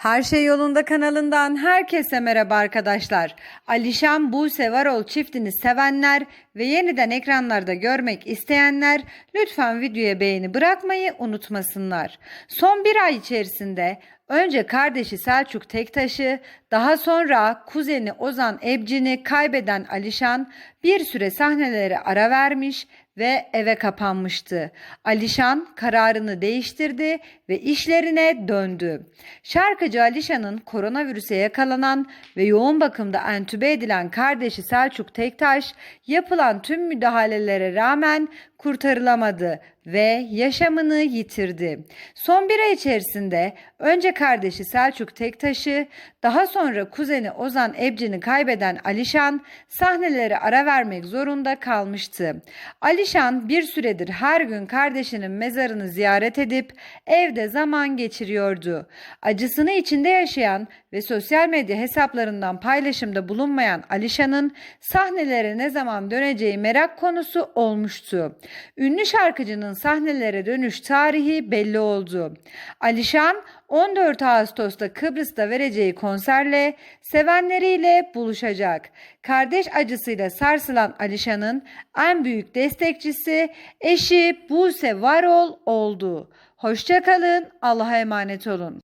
Her Şey Yolunda kanalından herkese merhaba arkadaşlar. Alişan Buse Varol çiftini sevenler ve yeniden ekranlarda görmek isteyenler lütfen videoya beğeni bırakmayı unutmasınlar. Son bir ay içerisinde önce kardeşi Selçuk Tektaş'ı daha sonra kuzeni Ozan Ebcin'i kaybeden Alişan bir süre sahnelere ara vermiş ve eve kapanmıştı. Alişan kararını değiştirdi ve işlerine döndü. Şarkıcı Alişan'ın koronavirüse yakalanan ve yoğun bakımda entübe edilen kardeşi Selçuk Tektaş yapılan tüm müdahalelere rağmen kurtarılamadı ve yaşamını yitirdi. Son bir ay içerisinde önce kardeşi Selçuk Tektaş'ı daha sonra kuzeni Ozan Ebcin'i kaybeden Alişan sahnelere ara vermek zorunda kalmıştı. Alişan bir süredir her gün kardeşinin mezarını ziyaret edip evde zaman geçiriyordu. Acısını içinde yaşayan ve sosyal medya hesaplarından paylaşımda bulunmayan Alişan'ın sahnelere ne zaman döneceği merak konusu olmuştu. Ünlü şarkıcının sahnelere dönüş tarihi belli oldu. Alişan 14 Ağustos'ta Kıbrıs'ta vereceği konserle sevenleriyle buluşacak. Kardeş acısıyla sarsılan Alişan'ın en büyük destekçisi eşi Buse Varol oldu. Hoşçakalın, Allah'a emanet olun.